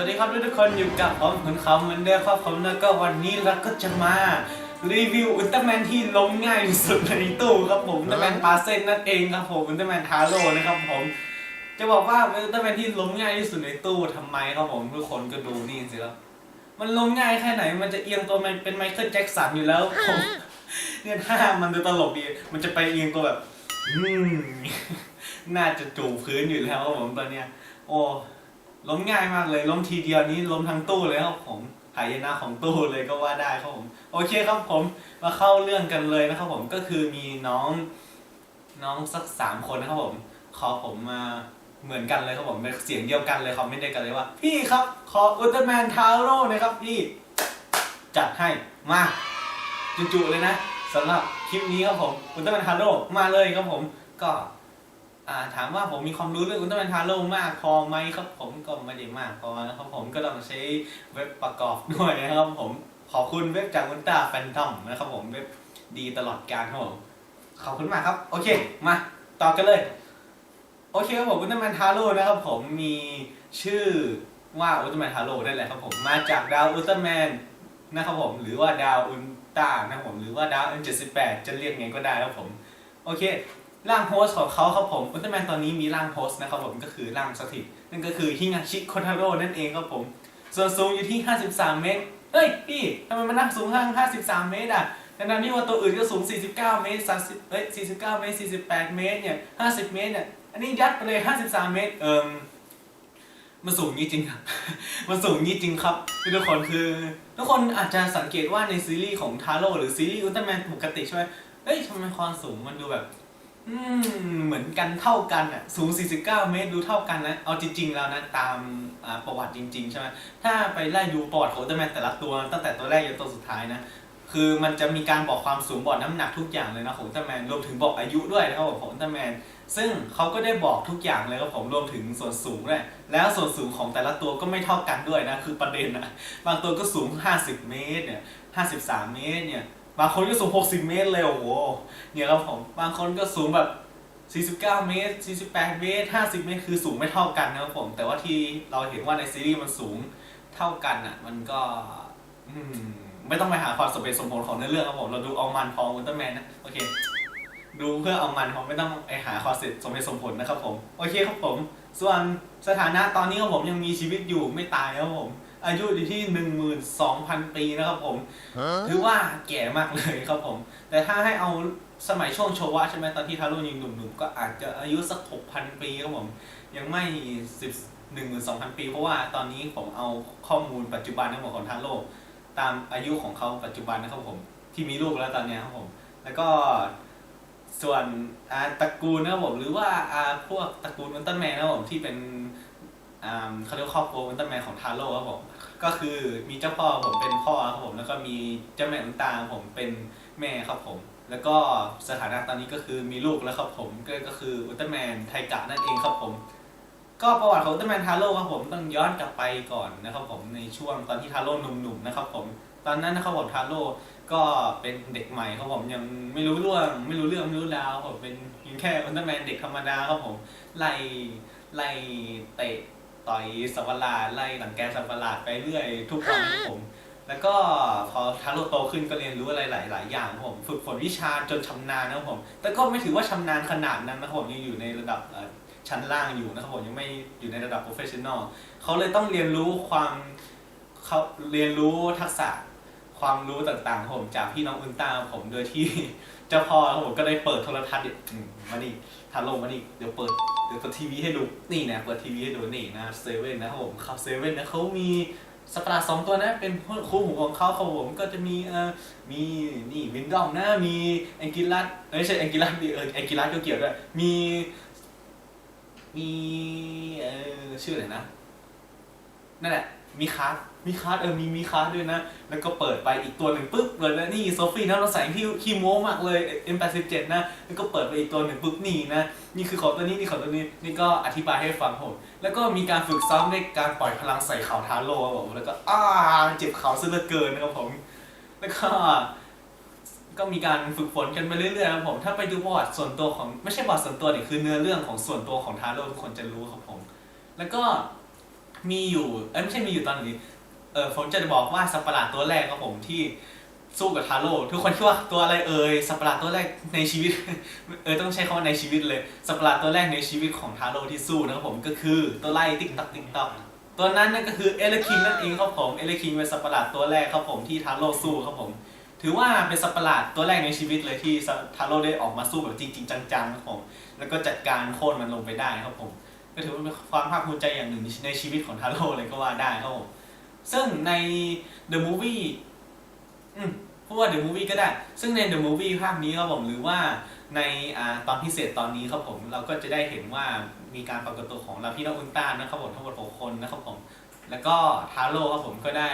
วัสดีครับทุกคนอยู่กับผมคุณเขาเหมือนเดิมครับผมแล้วก็วันนี้เราก็จะมารีวิวอุลตร้าแมนที่ล้มง่ายที่สุดในตู้ครับผมอุลตร้าแมนปาเซนนั่นเองครับผมอุลตร้าแมนทาโร่นะครับผม จะบอกว่าเป็นอุลตร้าแมนที่ล้มง่ายที่สุดในตู้ทำไมครับผมทุกคนก็ดูนี่สิครับมันล้มง่ายแค่ไหนมันจะเอียงตัวมันเป็นไมเคิลแจ็คสันอยู่แล้วผมเนี่ยถ้ามันดูตลกดีมันจะไปเอียงตัวแบบน่าจะจูบพื้นอยู่แล้วครับผมตอนเนี้ยโอ้ ล้มง่ายมากเลยล้มทีเดียวนี้ล้มทั้งตู้เลยครับผมหายนะของตู้เลยก็ว่าได้ครับผม โอเคครับผมมาเข้าเรื่องกันเลยนะครับผมก็คือมีน้องน้องสักสามคนนะครับผมขอผมมาเหมือนกันเลยครับผมเป็นเสียงเดียวกันเลยคอมเมนต์เดียวกันเลยว่า พี่ครับขออุลตร้าแมนทาโร่นะครับพี่จัดให้มาจุๆเลยนะสำหรับคลิปนี้ครับผมอุลตร้าแมนทาโร่มาเลยครับผมก็ ถามว่าผมมีความรู้เรื่องอุลตร้าแมนทาโร่มากพอไหมครับ ผมก็ไม่ได้มากพอนะครับผมก็ต้องใช้เว็บประกอบด้วยนะครับผมขอบคุณเว็บจากอุลตร้าแฟนทอมนะครับผมเว็บดีตลอดการครับผมขอบคุณมากครับ โอเค มาต่อกันเลย โอเคครับผมอุลตร้าแมนทาโร่นะครับผมมีชื่อว่าอุลตร้าแมนทาโร่ได้แหละครับผมมาจากดาวอุลตร้าแมนนะครับผมหรือว่าดาวอุลตร้านะครับผมหรือว่าดาว N78 จะเรียกไงก็ได้ครับผม โอเค ร่างโฮสของเขาครับผมอุลตร้าแมนตอนนี้มีร่างโฮสนะครับผมก็คือร่างสถิตนั่นก็คือฮิงาชิโคทาโร่นั่นเองครับผม ส่วนสูงอยู่ที่ 53 เมตรเฮ้ยพี่ทำไมมันนั่งสูงข้าง53 เมตรอะทั้งนั้นที่ว่าตัวอื่นก็สูง 49 เมตร30เอ้ย49 เมตร 48 เมตรเนี่ย 50 เมตรเนี่ย อันนี้ยัดไปเลย 53 เมตร เอิมมันสูงนี้จริงครับมันสูงนี้จริงครับทุกคนคือ ทุกคนอาจจะสังเกตว่าในซีรีส์ของทาโร่หรือซีรีส์อุลตร้าแมนปกติใช่ไหมเฮ้ยทำไมความสูงมันดูแบบ อืมเหมือนกันเท่ากันอะสูง 49 เมตรดูเท่ากันนะ เอาจริง ๆ แล้วนะตามอ่าประวัติจริง ๆ ใช่ไหมถ้าไปไล่ดูประวัติของอุลตร้าแมนแต่ละตัวตั้งแต่ตัวแรกจนตัวสุดท้ายนะ คือมันจะมีการบอกความสูงบอกน้ำหนักทุกอย่างเลยนะของอุลตร้าแมนรวมถึงบอกอายุด้วยนะครับผมของอุลตร้าแมนซึ่งเขาก็ได้บอกทุกอย่างเลยครับผมรวมถึงส่วนสูงด้วยแล้วส่วนสูงของแต่ละตัวก็ไม่เท่ากันด้วยนะคือประเด็นนะบางตัวก็สูง 50 เมตรเนี่ย53 เมตรเนี่ย บางคนก็สูง 60 เมตรเลยโอ้โหเนี่ยครับผมบางคนก็สูงแบบ 49 เมตร 48 เมตร 50 เมตร คือสูงไม่เท่ากันนะครับผม แต่ว่าที่เราเห็นว่าในซีรีส์มันสูงเท่ากันอะ มันก็อมไม่ต้องไปหาความสมเหตุสมผลของเนื้อเรื่องครับผม เราดูเอามันพองอุลตร้าแมนนะ โอเค ดูเพื่อเอามันผมไม่ต้องไปหาความสมเหตุสมผลนะครับผม โอเคครับผม ส่วนสถานะตอนนี้ครับผมยังมีชีวิตอยู่ไม่ตายครับผม อายุอยู่ที่ 12,000 ปีนะครับผมถือว่าแก่มากเลยครับผม แต่ถ้าให้เอาสมัยช่วงโชวะใช่ไหมตอนที่ทาโร่ยังหนุ่มๆ ก็อาจจะอายุสัก 6,000 ปีครับผม ยังไม่ 10 12,000 ปี เพราะว่าตอนนี้ผมเอาข้อมูลปัจจุบันทั้งหมดของทาโร่ตามอายุของเขาปัจจุบันนะครับผม ที่มีลูกแล้วตอนเนี้ยครับผม แล้วก็ส่วนอ่าตระกูลนะครับผมหรือว่าอ่าพวกตระกูลอุลตร้าแมนนะครับผมที่เป็น อ่าเขาเรียกว่าครอบครัวอุลตร้าแมนของทาโร่ครับผมก็คือมีเจ้าพ่อผมเป็นพ่อครับผมแล้วก็มีเจ้าแม่อุลตร้าผมเป็นแม่ครับผม แล้วก็สถานะตอนนี้ก็คือมีลูกแล้วครับผมก็ก็คืออุลตร้าแมนไทกะนั่นเองครับผม ก็ประวัติของอุลตร้าแมนทาโร่ครับผมต้องย้อนกลับไปก่อนนะครับผมในช่วงตอนที่ทาโร่หนุ่มๆนะครับผมตอนนั้นนะครับผมทาโร่ก็เป็นเด็กใหม่ครับผมยังไม่รู้เรื่องไม่รู้เรื่องไม่รู้ราวครับผมเป็นเพียงแค่อุลตร้าแมนเด็กธรรมดาครับผมไล่ไล่เตะ ต่อยสัตว์ประหลาดไล่หลังแกสัตว์ประหลาดไปเรื่อยทุกวันครับผม แล้วก็พอทาโร่โตขึ้นก็เรียนรู้อะไรหลาย ๆ อย่างครับผม ฝึกฝนวิชาจนชำนาญนะครับผม แต่ก็ไม่ถือว่าชำนาญขนาดนั้นนะครับผมยังอยู่ในระดับเอ่อชั้นล่างอยู่นะครับผมยังไม่อยู่ในระดับโปรเฟชชั่นอลเขาเลยต้องเรียนรู้ความเขาเรียนรู้ทักษะความรู้ต่างๆครับผมจากพี่น้องอุลตร้าครับผมโดยที่เจ้าพ่อครับผมก็ได้เปิดโทรทัศน์อืมมานี่ ทาโร่มานี่เดี๋ยวเปิดเดี๋ยวเปิดทีวีให้ดูนี่นะเปิดทีวีให้ดูนี่นะเซเว่นนะครับผมครับเซเว่นนะเขามีสัตว์ปราสองตัวนะเป็นคู่หูของเขาครับผมก็จะมีเอ่อมีนี่วินดอมนะมีแองกิลัสเอ้ยไม่ใช่แองกิลัสดิเออแองกิลัสก็เกี่ยวด้วยมีมีเออชื่ออะไรนะนั่นแหละมีคาร์ มีคาร์ดเออมีมีคาร์ดด้วยนะ แล้วก็เปิดไปอีกตัวหนึ่งปุ๊บเลยนะนี่โซฟี่นะเราใส่ที่ขี้โมมากเลย M87 นะ แล้วก็เปิดไปอีกตัวหนึ่งปุ๊บนี่นะ นี่คือของตัวนี้นี่ของตัวนี้นี่ก็อธิบายให้ฟังผมแล้วก็มีการฝึกซ้อมด้วยการปล่อยพลังใส่เข่าทาโร่ครับผมแล้วก็อ้าเจ็บเข่าซะเหลือเกินนะครับผมแล้วก็ก็มีการฝึกฝนกันไปเรื่อยๆครับผม ถ้าไปดูประวัติส่วนตัวของไม่ใช่ประวัติส่วนตัวดิคือเนื้อเรื่องของส่วนตัวของทาโร่ทุกคนจะรู้ครับผม แล้วก็มีอยู่เอ้ไม่ใช่มีอยู่ตอนนี้ ออผมจะบอกว่าสัตว์ประหลาดตัวแรกครับผมที่สู้กับทาโร่ทุกคนคิดว่าตัวอะไรเอ่ยสัตว์ประหลาดตัวแรกในชีวิต เออต้องใช้คำว่าในชีวิตเลยสัตว์ประหลาดตัวแรกในชีวิตของทาโร่ที่สู้นะครับผมก็คือตัวไล่ติ๊กตักติ๊กตักตัวนั้นนั่นก็คือเอเลคิงนั่นเองครับผมเอเลคิงเป็นสัตว์ประหลาดตัวแรกครับผมที่ทาโร่สู้ครับผม ถือว่าเป็นสัตว์ประหลาดตัวแรกในชีวิตเลยที่ทาโร่ได้ออกมาสู้แบบจริง ๆ จังๆครับผมแล้วก็จัดการโค่นมันลงไปได้ครับผม ก็ถือว่าเป็นความภาคภูมิใจอย่างหนึ่งในชีวิตของทาโร่เลยก็ว่าได้ครับผม ซึ่งใน The Movie อืมพูดว่า The Movie ก็ได้ ซึ่งใน The Movie ภาคนี้ครับผมหรือว่าในอ่าตอนพิเศษตอนนี้ครับผมเราก็จะได้เห็นว่ามีการปรากฏตัวของลาพี่น้องอุลตร้านะครับผมทั้งหมดหกคนนะครับผมแล้วก็ทาโร่ครับผมก็ได้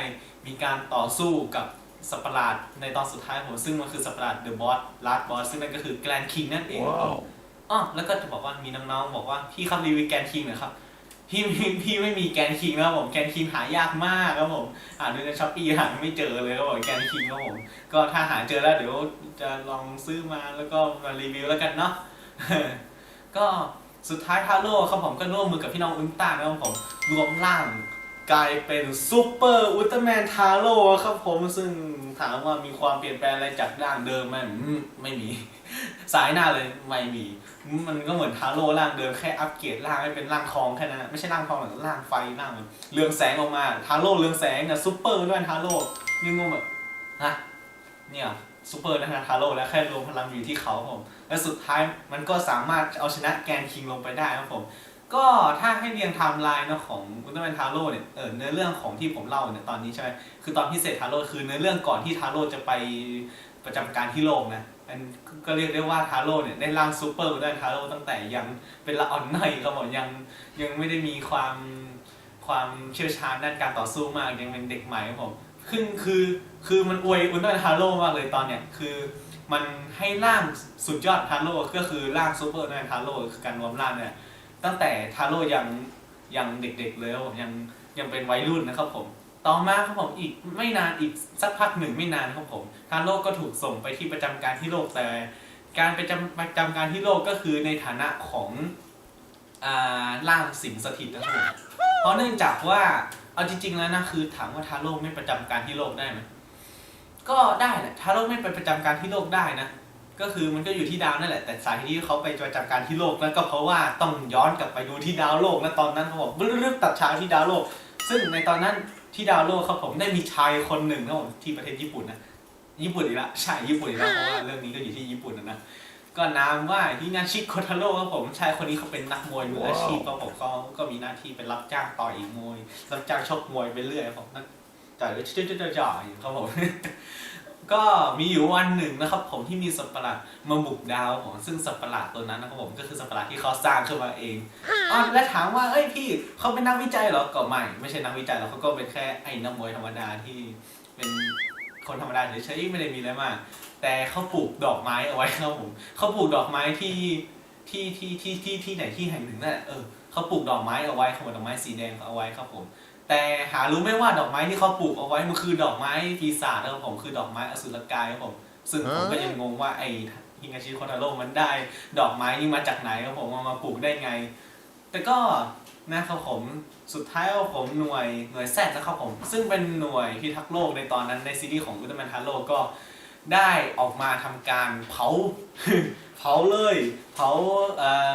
มีการต่อสู้กับสัตว์ประหลาดในตอนสุดท้ายครับผมซึ่งมันคือสัตว์ประหลาด The Boss Last Boss ซึ่งนั่นก็คือแกลนคิงนั่นเองครับผมอ๋อแล้วก็จะบอกว่ามีน้องๆบอกว่าพี่ครับรีวิวแกนคิงหน่อยครับ พี่พี่พี่ไม่มีแกนคิงนะครับผมแกนคิงหายากมากครับผมอ่านดูในช้อปปี้หาไม่เจอเลยครับผมแกนคิงครับผมก็ถ้าหาเจอแล้วเดี๋ยวจะลองซื้อมาแล้วก็มารีวิวแล้วกันเนาะก็สุดท้ายทาโร่ครับผมก็ร่วมมือกับพี่น้องอุลตร้านะครับผมรวมร่าง กลายเป็นซูเปอร์อุลตร้าแมนทาโร่ครับผมซึ่งถามว่ามีความเปลี่ยนแปลงอะไรจากร่างเดิมไหมไม่มี สายหน้าเลยไม่มี มันก็เหมือนทาโร่ร่างเดิมแค่อัปเกรดร่างให้เป็นร่างทองแค่นั้นไม่ใช่ร่างทองหรอกร่างไฟร่างเรืองแสงออกมาทาโร่เรืองแสงเนี่ยซูเปอร์ด้วยทาโร่นี่งงแบบฮะเนี่ยซูเปอร์นะทาโร่แล้วแค่รวมพลังอยู่ที่เขาครับผมและสุดท้ายมันก็สามารถเอาชนะแกนคิงลงไปได้ครับผม ก็ถ้าให้เรียงไทม์ไลน์นะของอุลตร้าแมนทาโร่เนี่ยเออเนื้อเรื่องของที่ผมเล่าเนี่ยตอนนี้ใช่ไหมคือตอนพิเศษทาโร่คือเนื้อเรื่องก่อนที่ทาโร่จะไปประจำการที่โลกนะอันก็เรียกได้ว่าทาโร่เนี่ยได้ร่างซูเปอร์อุลตร้าแมนทาโร่ตั้งแต่ยังเป็นละอ่อนหน่อยครับผมยังยังไม่ได้มีความความเชี่ยวชาญด้านการต่อสู้มากยังเป็นเด็กใหม่ครับผมคือคือคือมันอวยอุลตร้าแมนทาโร่มากเลยตอนเนี้ยคือมันให้ร่างสุดยอดทาโร่ก็คือร่างซูเปอร์อุลตร้าแมนทาโร่คือการรวมร่างเนี่ย ตั้งแต่ทาโร่ยังยังเด็กๆเลยครับผมยังยังเป็นวัยรุ่นนะครับผม ต่อมาครับผมอีกไม่นานอีกสักพักหนึ่งไม่นานครับผมทาโร่ก็ถูกส่งไปที่ประจำการที่โลกแต่ การไปจำประจำการที่โลกก็คือในฐานะของอ่าร่างสิงสถิตนะครับผมเพราะเนื่องจากว่าเอาจริงๆแล้วนะคือถามว่าทาโร่ไม่ประจำการที่โลกได้ไหมก็ได้แหละทาโร่ไม่ไปประจำการที่โลกได้นะ ก็คือมันก็อยู่ที่ดาวนั่นแหละ แต่สาเหตุที่เขาไปประจำการที่โลกนั่นก็เพราะว่าต้องย้อนกลับไปดูที่ดาวโลกและตอนนั้นเขาบอกเรึบๆตัดฉากที่ดาวโลก ซึ่งในตอนนั้นที่ดาวโลกครับผมได้มีชายคนหนึ่งครับผมที่ประเทศญี่ปุ่นนะญี่ปุ่นอีกละใช่ญี่ปุ่นอีกแล้วเพราะว่าเรื่องนี้ก็อยู่ที่ญี่ปุ่นนะนะก็นามว่าฮินาชิโคทาโร่ครับผมชายคนนี้เขาเป็นนักมวยมืออาชีพครับผมเขาก็มีหน้าที่เป็นรับจ้างต่อยมวยรับจ้างชกมวยไปเรื่อยครับผมนั่นจ่ายเลยจ่ายจ่ายจ่ายครับผม ก็มีอยู่วันหนึ่งนะครับ ผมที่มีสัตว์ประหลาดมาบุกดาวของซึ่งสัตว์ประหลาดตัวนั้นนะครับผมก็คือสัตว์ประหลาดที่เขาสร้างขึ้นมาเองอ๋อและถามว่าเอ้ยพี่เขาเป็นนักวิจัยเหรอก็ไม่ไม่ใช่นักวิจัยหรอกเขาก็เป็นแค่ไอ้นักมวยธรรมดาที่เป็นคนธรรมดาเฉยๆไม่ได้มีอะไรมากแต่เขาปลูกดอกไม้เอาไว้ครับผมเขาปลูกดอกไม้ที่ที่ที่ที่ที่ที่ไหนที่แห่งหนึ่งนั่นแหละเออเขาปลูกดอกไม้เอาไว้เขาบอกดอกไม้สีแดงเอาไว้ครับผม แต่หารู้ไหมว่าดอกไม้ที่เขาปลูกเอาไว้มันคือดอกไม้ปีศาจนะครับผมคือดอกไม้อสุรกายครับผมซึ่งผมก็ยังงงว่าไอ้ฮิงาชิโคทาโร่มันได้ ดอกไม้นี่มาจากไหนครับผมเอามาปลูกได้ไง แต่ก็นะครับผมสุดท้ายครับผมหน่วยหน่วยแซดนะครับผม ซึ่งเป็นหน่วยพิทักษ์โลกในตอนนั้นในซีรีส์ของอุลตร้าแมนทาโร่ก็ได้ออกมาทำการเผา เผาเลย เผาเอ่อ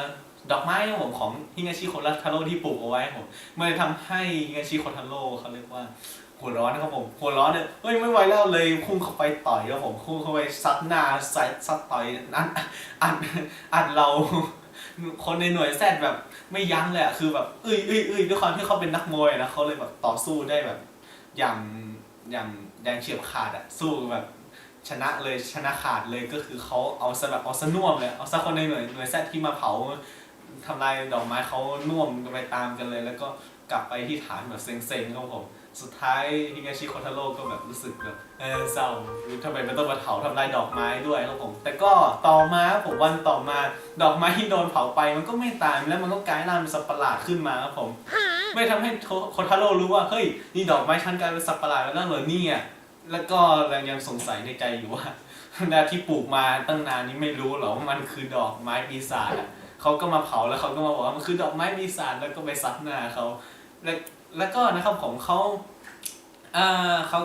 ดอกไม้ผมของฮิงาชิโคทาโร่ที่ปลูกเอาไว้ผมมันเลยทำให้ฮิงาชิโคทาโร่เขาเรียกว่าหัวร้อนนะครับผมหัวร้อนเนี่ยเฮ้ยไม่ไหวแล้วเลยพุ่งเข้าไปต่อยครับผมพุ่งเข้าไปซัดหน้าใส่ซัดต่อยอัดอัดอัดเรา คนในหน่วยแซดแบบไม่ยั้งเลยอะคือแบบเอ้ยเอ้ยเอ้ยด้วยความที่เขาเป็นนักมวยนะเขาเลยแบบต่อสู้ได้แบบ อย่างอย่างแดงเฉียบขาดอะสู้แบบชนะเลยชนะขาดเลยก็คือเขาเอาซะแบบเอาซะน่วมเลยเอาซะคนในหน่วยหน่วยแซดที่มาเผา ทำลายดอกไม้เขาน่วมกันไปตามกันเลย แล้วก็กลับไปที่ฐานแบบเซ็งๆครับผมสุดท้ายฮิงาชิโคทาโร่ก็แบบรู้สึกแบบเออเศร้าทำไมมันต้องมาเผาทำลายดอกไม้ด้วยครับผม แต่ก็ต่อมาผมวันต่อมาดอกไม้ที่โดนเผาไปมันก็ไม่ตายแล้วมันก็กลายร่างเป็นสัตว์ประหลาดขึ้นมาครับผมไม่ทำให้โคทาโร่รู้ว่าเฮ้ยนี่ดอกไม้ฉันกลายเป็นสัตว์ประหลาดแล้วเหรอเนี่ยแล้วก็ยังสงสัยในใจอยู่ว่านาที่ปลูกมาตั้งนานนี้ไม่รู้เหรอว่ามันคือดอกไม้ปีศาจอะ เขาก็มาเผาแล้วเขาก็มาบอกว่ามันคือดอกไม้ปีศาจแล้วก็ไปซัดหน้าเขาแล้วแล้วก็นะครับผมเขาเอ่อเขา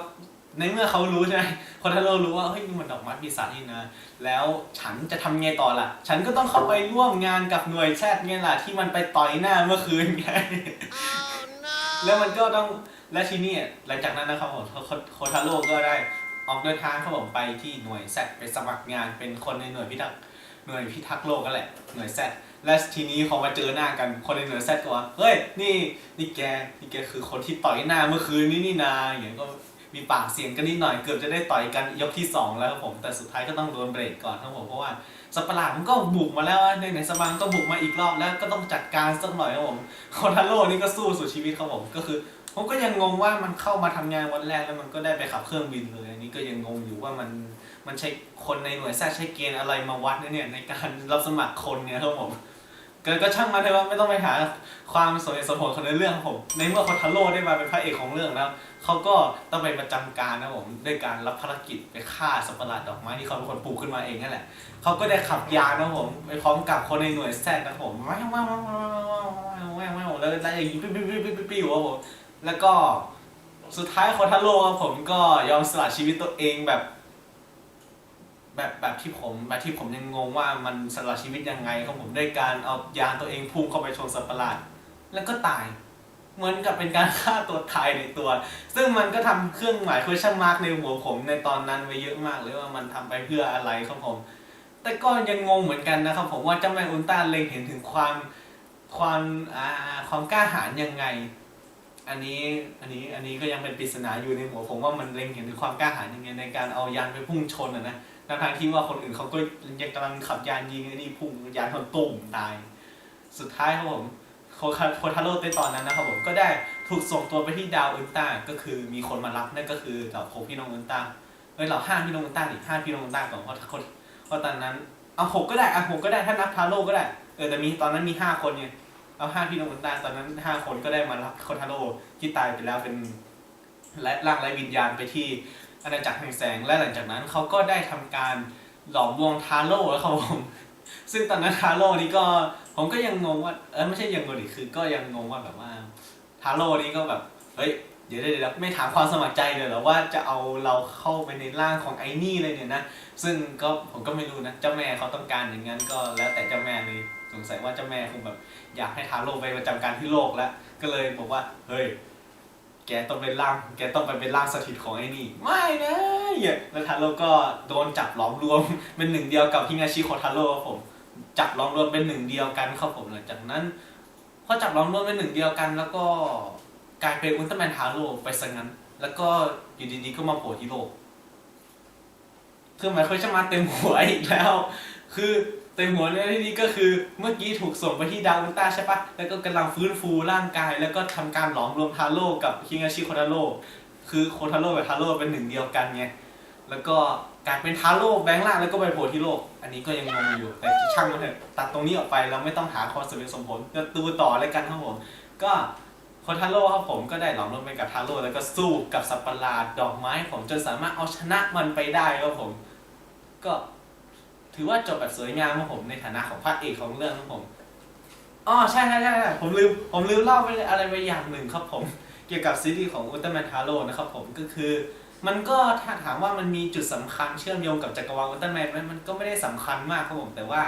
ในเมื่อเขารู้ใช่ไหมคนทาโร่รู้ว่าเฮ้ยนี่มันดอกไม้ปีศาจนี่นะ แล้วฉันจะทำไงต่อล่ะ ฉันก็ต้องเข้าไปร่วมงานกับหน่วยแซดไงล่ะที่มันไปต่อยหน้าเมื่อคืนไง แล้วมันก็ต้อง และทีนี้หลังจากนั้นนะครับผมโคโคทาโร่ก็ได้ออกเดินทางครับผมไปที่หน่วยแซดไปสมัครงานเป็นคนในหน่วยพิทักษ์ หน่วยพิทักษ์โลกกันแหละหน่วยแซดและทีนี้พอมาเจอหน้ากันคนในหน่วยแซดก็ว่าเฮ้ยนี่นี่แกนี่แกคือคนที่ต่อยหน้าเมื่อคืนนี้นี่นาอย่างเงี้ยก็มีปากเสียงกันนิดหน่อยเกือบจะได้ต่อยกันยกที่สองแล้วครับผมแต่สุดท้ายก็ต้องโดนเบรกก่อนครับผมเพราะว่าสัตว์ลามันก็บุกมาแล้วในไหนสปังก็บุกมาอีกรอบแล้วก็ต้องจัดการสักหน่อยครับผมโคทาโร่นี่ก็สู้สุดชีวิตครับผมก็คือ ผมก็ยังงงว่ามันเข้ามาทำงานวันแรกแล้วมันก็ได้ไปขับเครื่องบินเลยอันนี้ก็ยังงงอยู่ว่ามันมันใช้คนในหน่วยแทใช้เกณฑ์อะไรมาวัดนะเนี่ยในการรับสมัครคนเนี่ยครับผมก็ก็ช่างมันเถอะว่าไม่ต้องไปหาความสมเหตุสมผลของในเรื่องผม ในเมื่อโคทาโร่ได้มาเป็นพระเอกของเรื่องแล้วเขาก็ต้องไปประจำการนะผมด้วยการรับภารกิจไปฆ่าสัปะหลาดดอกไม้ที่เขาเป็นคนปลูกขึ้นมาเองนั่นแหละเขาก็ได้ขับยานนะผมไปพร้อมกับคนในหน่วยแทรกนะผมว้าวว้าวว้าวว้าวว้าวว้าวว้าวแล้วแล้วอย่างนี้ปิ๊บปิ๊บปิ๊บปิ๊บปิ๊บปิ๊บครับผม แล้วก็สุดท้ายโคทาโร่ครับผมก็ยอมสละชีวิตตัวเองแบบ แบบแบบที่ผมแบบที่ผมยังงงว่ามันสละชีวิตยังไงครับผมด้วยการเอายานตัวเองพุ่งเข้าไปชนสัตว์ประหลาด แล้วก็ตาย เหมือนกับเป็นการฆ่าตัวตายในตัว ซึ่งมันก็ทำเครื่องหมาย question mark ในหัวผมในตอนนั้นไว้เยอะมากเลยว่ามันทำไปเพื่ออะไรครับผม แต่ก็ยังงงเหมือนกันนะครับผมว่าเจ้าแม่อุลตร้าเล็งเห็นถึงความความอ่าความกล้าหาญยังไง อันนี้อันนี้อันนี้ก็ยังเป็นปริศนาอยู่ในหัวผมว่ามันเล็งเห็นถึงความกล้าหาญยังไงในการเอายานไปพุ่งชนอะนะทั้งที่ว่าคนอื่นเขาก็ยังกำลังขับยานยิงไอ้นี่พุ่งยานชนตุ่มตาย สุดท้ายครับผมโคคาโคทาโร่ในตอนนั้นนะครับผมก็ได้ถูกส่งตัวไปที่ดาวอุลต้าก็คือมีคนมารับนั่นก็คือเหล่าโคพี่น้องอุลต้าเอ้ยเหล่าห้าพี่น้องอุลตร้าดิห้าพี่น้องอุลต้าก่อนเพราะคนเพราะตอนนั้นเอาหกก็ได้อะหกก็ได้ถ้านับทาโร่ก็ได้เออแต่มีตอนนั้นมีห้าคนไง เอาห้าพี่น้องอุลตร้ตอนนั้นห้าคนก็ได้มารับโคทาโร่ที่ตายไปแล้วเป็นและร่างไร้วิญญาณไปที่อาณาจักรแห่งแสงและหลังจากนั้นเขาก็ได้ทำการหลอมวมทาโร่แล้วครับผมซึ่งตอนนั้นทาโร่นี่ก็ผมก็ยังงงว่าเออไม่ใช่ยังงงดิคือก็ยังงงว่าแบบว่าทาโร่นี่ก็แบบเฮ้ยเดี๋ยวเดี๋ยวเดี๋ยวไม่ถามความสมัครใจเลยหรอว่าจะเอาเราเข้าไปในร่างของไอ้นี่เลยเนี่ยนะ ซึ่งก็ผมก็ไม่รู้นะเจ้าแม่เขาต้องการอย่างนั้นก็แล้วแต่เจ้าแม่เลย สงสัยว่าเจ้าแม่คงแบบอยากให้ทาโร่ไปประจำการที่โลกแล้ว ก็เลยบอกว่า เฮ้ย แกต้องเป็นร่าง แกต้องไปเป็นร่างสถิตของไอ้นี่ ไม่นะเนี่ยแล้วทาโร่ก็โดนจับหลอมรวม เป็นหนึ่งเดียวกับฮิงาชิโคทาโร่ครับผม จับหลอมรวมเป็นหนึ่งเดียวกันครับผมหลังจากนั้นพอจับหลอมรวมเป็นหนึ่งเดียวกัน แล้วก็กลายเป็นอุลตร้าแมนทาโร่ไปซะงั้น แล้วก็อยู่ดีๆก็มาโผล่ที่โลกคือหมายความว่ามาเต็มหัวอีกแล้ว คือ เต็มหัวในที่นี้ก็คือเมื่อกี้ถูกส่งไปที่ดาวอุต้าใช่ปะแล้วก็กำลังฟื้นฟูร่างกาย แล้วก็ทำการหลอมรวมทาโร่กับฮิงาชิโคทาโร่คือโคทาโร่กับทาโร่เป็นหนึ่งเดียวกันไง แล้วก็กลายเป็นทาโร่แบงค์ล่างแล้วก็ไปโผล่ที่โลก อันนี้ก็ยังงงอยู่ แต่ช่างมันเถอะตัดตรงนี้ออกไปเราไม่ต้องหาความสมเหตุสมผลก็ดูต่อแล้วกันครับผม ก็โคทาโร่ครับผมก็ได้หลอมรวมไปกับทาโร่แล้วก็สู้กับสัตว์ประหลาดดอกไม้ ผมจนสามารถเอาชนะมันไปได้ครับผม ก็ ถือว่าจบแบบสวยงามครับผมในฐานะของพระเอกของเรื่องครับผมอ๋อใช่ใช่ใช่ใช่ผมลืมผมลืมเล่าไปอะไรไปอย่างหนึ่งครับผม เกี่ยวกับซีรีส์ของอุลตร้าแมนทาโร่นะครับผมก็คือ มันก็ถ้าถามว่ามันมีจุดสำคัญเชื่อมโยงกับจักรวาลอุลตร้าแมนไหมมันก็ไม่ได้สำคัญมากครับผมแต่ว่า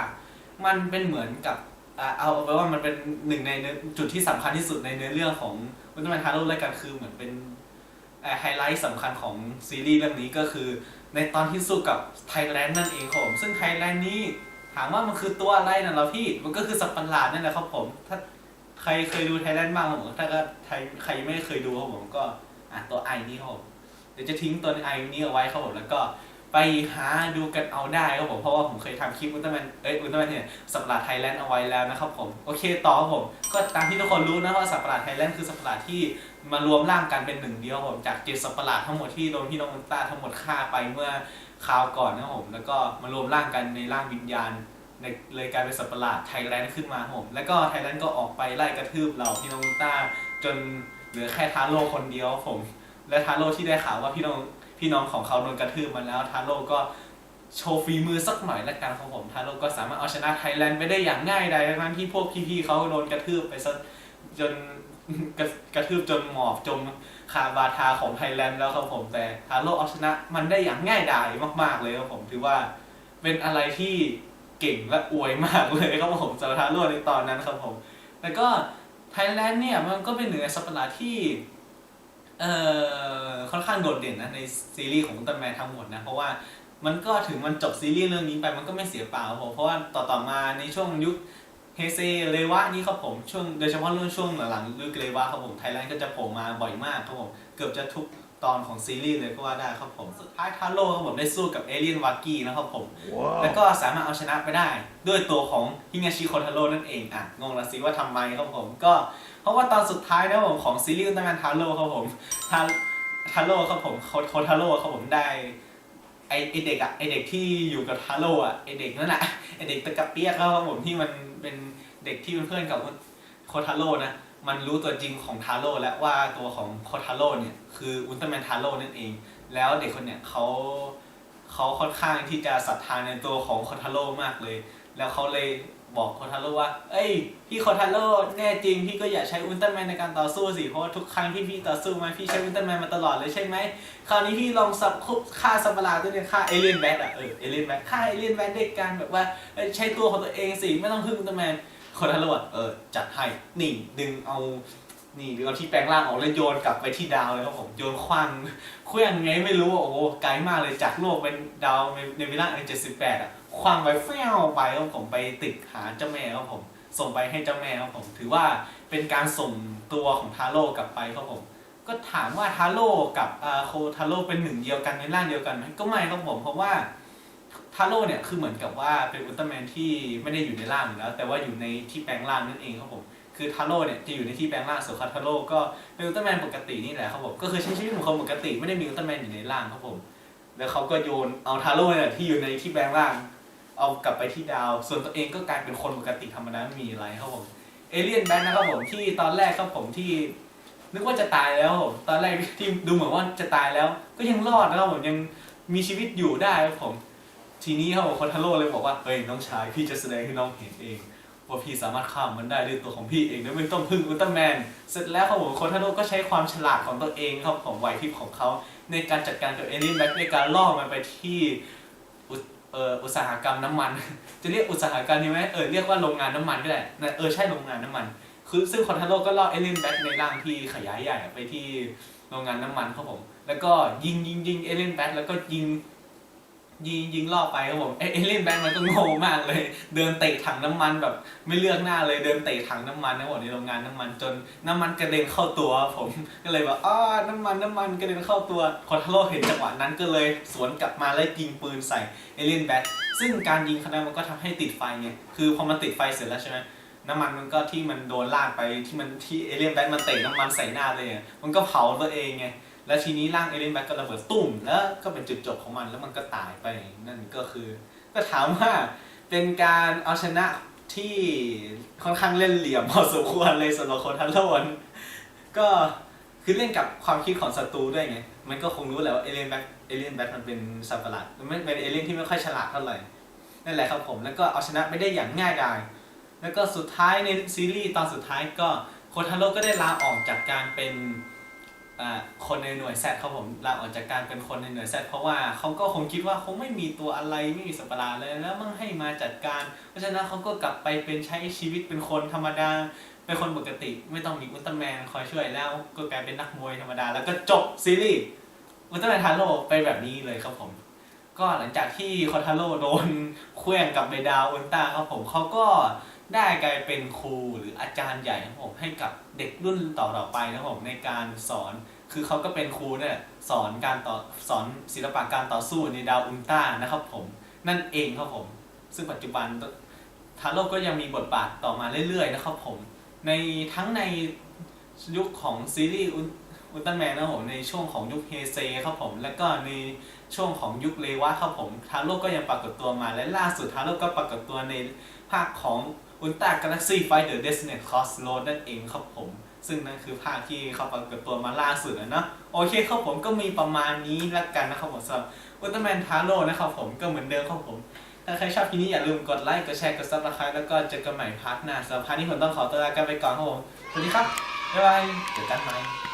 มันเป็นเหมือนกับอ่าเอาไปว่ามันเป็นหนึ่งในจุดที่สำคัญที่สุดในเนื้อเรื่องของอุลตร้าแมนทาโร่แล้วกันคือเหมือนเป็น ไฮไลท์สำคัญของซีรีส์เรื่องนี้ก็คือ ในตอนที่สู้กับไทยแลนด์นั่นเองครับผมซึ่งไทยแลนด์นี้ถามว่ามันคือตัวอะไรนะเราพี่ มันก็คือสัตว์ประหลาดนั่นแหละครับผม ถ้าใครเคยดูไทยแลนด์บ้างครับผมถ้าก็ใครใครไม่เคยดูครับผมก็อะตัวไอนี่ครับผมเดี๋ยวจะทิ้งตัวไอนี้เอาไว้ครับผมแล้วก็ไปหาดูกันเอาได้ครับผมเพราะว่าผมเคยทำคลิปอุลตร้าแมนเอ้ยอุลตร้าแมนเนี่ยสัตว์ปะหลาดไทยแลนด์เอาไว้แล้วนะครับผมโอเคต่อครับผมก็ตามที่ทุกคนรู้นะว่าสัตว์ปะหลาดไทยแลนด์คือสัปะหลาดที่ มารวมร่างกันเป็นหนึ่งเดียวครับผมจากเจ็ดสัประหลาดทั้งหมดที่โดนพี่น้องอุลตร้าทั้งหมดฆ่าไปเมื่อคราวก่อนนะครับผมแล้วก็มารวมร่างกันในร่างวิญญาณเลยกลายเป็นสัประหลาดไทยแลนด์ขึ้นมาครับผมแล้วก็ไทยแลนด์ก็ออกไปไล่กระทืบเหล่าพี่น้องอุลตร้าจนเหลือแค่ทาโร่คนเดียวครับผม และทาโร่ที่ได้ข่าวว่าพี่น้องพี่น้องของเขาโดนกระทืบมาแล้วทาโร่ก็โชว์ฝีมือสักหน่อยละกันของผมทาโร่ก็สามารถเอาชนะไทยแลนด์ไปได้อย่างง่ายดายทั้งที่พวกพี่ๆเขาโดนกระทืบไปซะจน กระกระทืบจนหมอบจมคาบาทาของไทยแลนด์แล้วครับผมแต่ทาโร่เอาชนะมันได้อย่างง่ายดายมาก ๆเลยครับผมถือว่าเป็นอะไรที่เก่งและอวยมากเลยครับผมสำหรับทาโร่ในตอนนั้นครับผมแล้วก็ไทยแลนด์เนี่ยมันก็เป็นหนึ่งในสัประหลาดที่เอ่อค่อนข้างโดดเด่นนะในซีรีส์ของอุลตร้าแมนทั้งหมดนะเพราะว่ามันก็ถึงมันจบซีรีส์เรื่องนี้ไปมันก็ไม่เสียเปล่าครับผมเพราะว่าต่อต่อมาในช่วงยุค เฮเซเลวะนี่ครับผมช่วงโดยเฉพาะเรื่องช่วงหลังๆยุคเลวะครับผมไทยแลนด์ก็จะโผล่มาบ่อยมากครับผมเกือบจะทุกตอนของซีรีส์เลยก็ว่าได้ครับผมสุดท้ายทาโร่ครับผมได้สู้กับเอเลียนวากี้นะครับผม แล้วก็สามารถเอาชนะไปได้ ด้วยตัวของฮิงาชิโคทาโร่นั่นเองอะงงละสิว่าทำไมครับผมก็ เพราะว่าตอนสุดท้ายนะครับผมของซีรีส์อุลตร้าแมนทาโร่ครับผมทาทาโร่ครับผมโคโคทาโร่ครับผมได้ ไอไอเด็กอะไอเด็กที่อยู่กับทาโร่อะไอเด็กนั่นแหละไอเด็กตะกะเปียกครับผมที่มันเป็นเด็กที่เป็นเพื่อนกับโคทาโร่นะมันรู้ตัวจริงของทาโร่แล้วว่าตัวของโคทาโร่เนี่ยคืออุลตร้าแมนทาโร่นั่นเอง แล้วเด็กคนเนี่ยเขาเขาค่อนข้างที่จะศรัทธาในตัวของโคทาโร่มากเลย แล้วเขาเลย บอกโคทาโร่ว่า เอ้ย พี่โคทาโร่แน่จริง พี่ก็อย่าใช้อุลตร้าแมนในการต่อสู้สิ เพราะทุกครั้งที่พี่ต่อสู้มาพี่ใช้อุลตร้าแมนมาตลอดเลยใช่ไหม คราวนี้พี่ลองสับคุบฆ่าสัมประหลาด้วยเนี่ยฆ่าเอเลียนแบทอะเออ เอเลียนแบทฆ่าเอเลียนแบทด้วยการแบบว่าใช้ตัวของตัวเองสิ ไม่ต้องพึ่งอุลตร้าแมนโคทาโร่เออ จัดให้ นี่ดึงเอา นี่ดึงเอาที่แปลงร่างออกแล้วโยนกลับไปที่ดาวเลยครับผมโยนคว้างเคลื่องไงไม่รู้โอ้โหไกลมากเลยจากโลกเป็นดาวในเวลาอันเจ็ดสิบแปดอะคว้างไปแฟ้วไปครับผมไปติดหาเจ้าแม่ครับผม ส่งไปให้เจ้าแม่ครับผม ถือว่าเป็นการส่งตัวของทาโร่กลับไปครับผม ก็ถามว่าทาโร่กับอาโคทาโร่เป็นหนึ่งเดียวกันในร่างเดียวกันไหมก็ไม่ครับผมเพราะว่าทาโร่เนี่ยคือเหมือนกับว่าเป็นอุลตร้าแมนที่ไม่ได้อยู่ในร่างแล้ว แต่ว่าอยู่ในที่แปลงร่างนั่นเองครับผม คือทาโร่เนี่ยจะอยู่ในที่แปลงร่างส่วนคาทาโร่ก็เป็นอุลตร้าแมนปกตินี่แหละครับผมก็คือใช้ชีวิตของคนปกติไม่ได้มีอุลตร้าแมนอยู่ในร่างครับผม แล้วเขาก็โยนเอาทาโร่เนี่ยที่อยู่ในที่แปลงร่าง เอากลับไปที่ดาว ส่วนตัวเองก็กลายเป็นคนปกติธรรมดาไม่มีอะไรครับผมเอเลียนแบนนะครับผมที่ตอนแรกครับผมที่นึกว่าจะตายแล้วผมตอนแรกที่ดูเหมือนว่าจะตายแล้ว ก็ยังรอดนะครับผมยังมีชีวิตอยู่ได้ครับผม ทีนี้ครับผมคนทาโร่เลยบอกว่าเฮ้ยน้องชายพี่จะแสดงให้น้องเห็นเอง ว่าพี่สามารถข้ามมันได้ด้วยตัวของพี่เองโดยไม่ต้องพึ่งอุลตร้าแมน เสร็จแล้วครับผมคอนทาโร่ก็ใช้ความฉลาดของตัวเองครับของไหวพริบของเขาในการจัดการกับเอลียนแบ็กในการล่อมันไปที่อุตสาหกรรมน้ำมัน จะเรียกอุตสาหกรรมดีไหมเออเรียกว่าโรงงานน้ำมันก็ได้นะเออใช่โรงงานน้ำมัน คือซึ่งคอนทาโร่ก็ล่อเอลียนแบ็กในร่างที่ขยายใหญ่ไปที่โรงงานน้ำมันครับผม แล้วก็ยิงยิงยิงเอลียนแบ็กแล้วก็ยิง ยิงยิงล่อไปครับผมเอเอลียนแบ็กมันก็โง่มากเลย เดินเตะถังน้ำมันแบบไม่เลือกหน้าเลยเดินเตะถังน้ำมันนะผมในโรงงานน้ำมันจนน้ำมันกระเด็นเข้าตัวผมก็เลยแบบอ้าน้ำมันน้ำมันกระเด็นเข้าตัวคอนทาโร่เห็นจังหวะนั้นก็เลยสวนกลับมาแล้วยิงปืนใส่เอเลียนแบ็กซึ่งการยิงครั้งนั้นมันก็ทำให้ติดไฟไงคือพอมันติดไฟเสร็จแล้วใช่ไหมน้ำมันมันก็ที่มันโดนลากไปที่มันที่เอเลียนแบ็กมันเตะน้ำมันใส่หน้าเลยมันก็เผาตัวเองไง แล้วทีนี้ร่างเอเลียนแบ็กก็ระเบิดตุ้มแล้วก็เป็นจุดจบของมันแล้วมันก็ตายไปนั่นก็คือ ก็ถามว่าเป็นการเอาชนะที่ค่อนข้างเล่นเหลี่ยมพอสมควรเลยสำหรับโคทาโร่นก็คือเล่นกับความคิดของศัตรูด้วยไง มันก็คงรู้แหละว่าเอเลียนแบ็กเอเลียนแบ็กมันเป็นสัตว์ประหลาดมันไม่เป็นเอเลียนที่ไม่ค่อยฉลาดเท่าไหร่นั่นแหละครับผมแล้วก็เอาชนะไปได้อย่างง่ายดายแล้วก็สุดท้ายในซีรีส์ตอนสุดท้ายก็โคทาโร่ก็ได้ลาออกจากการเป็น คนในหน่วยแซดครับผมลาออกจากการเป็นคนในหน่วยแซดเพราะว่าเขาก็คงคิดว่าคงไม่มีตัวอะไรไม่มีสัตว์ประหลาดเลยแล้วมั่งให้มาจัดการ เพราะฉะนั้นเขาก็กลับไปเป็นใช้ชีวิตเป็นคนธรรมดาเป็นคนปกติ ไม่ต้องมีอุลตร้าแมนคอยช่วยแล้วก็กลายเป็นนักมวยธรรมดา แล้วก็จบซีรีส์อุลตร้าแมนทาโร่ไปแบบนี้เลยครับผม ก็หลังจากที่คอทาโร่โดนเคลื่องกับเบดาวอุลตร้าครับผมเขาก็ ได้กลายเป็นครูหรืออาจารย์ใหญ่ครับผมให้กับเด็กรุ่นต่อๆไปนะผมในการสอน คือเขาก็เป็นครูเนี่ยสอนการต่อสอนศิลปะการต่อสู้ในดาวอุลตร้านะครับผมนั่นเองครับผม ซึ่งปัจจุบันทาโร่ก็ยังมีบทบาทต่อมาเรื่อยๆนะครับผม ในทั้งในยุคของซีรีส์อุลตร้าแมนนะผมในช่วงของยุคเฮเซครับผม แล้วก็ในช่วงของยุคเลวะครับผมทาโร่ก็ยังปรากฏตัวมาและล่าสุดทาโร่ก็ปรากฏตัวในภาคของ อุลตร้ากาแล็กซี่ไฟเดอร์เดสเนตคอสโลดนั่นเองครับผม ซึ่งนั่นคือภาคที่เขาปรากฏตัวมาล่าสุดนะเนาะโอเคครับผมก็มีประมาณนี้ละกันนะครับผมสำหรับอุลตร้าแมนทาโร่นะครับผมก็เหมือนเดิมครับผม ถ้าใครชอบคลิปนี้อย่าลืมกดไลค์กดแชร์กดซับสไครต์แล้วก็เจอกันใหม่พาร์ทหน้าสำหรับพาร์ทนี้ผมต้องขอตัวลากันไปก่อนครับผมสวัสดีครับบ๊ายบ๊ายบายเจอกันใหม่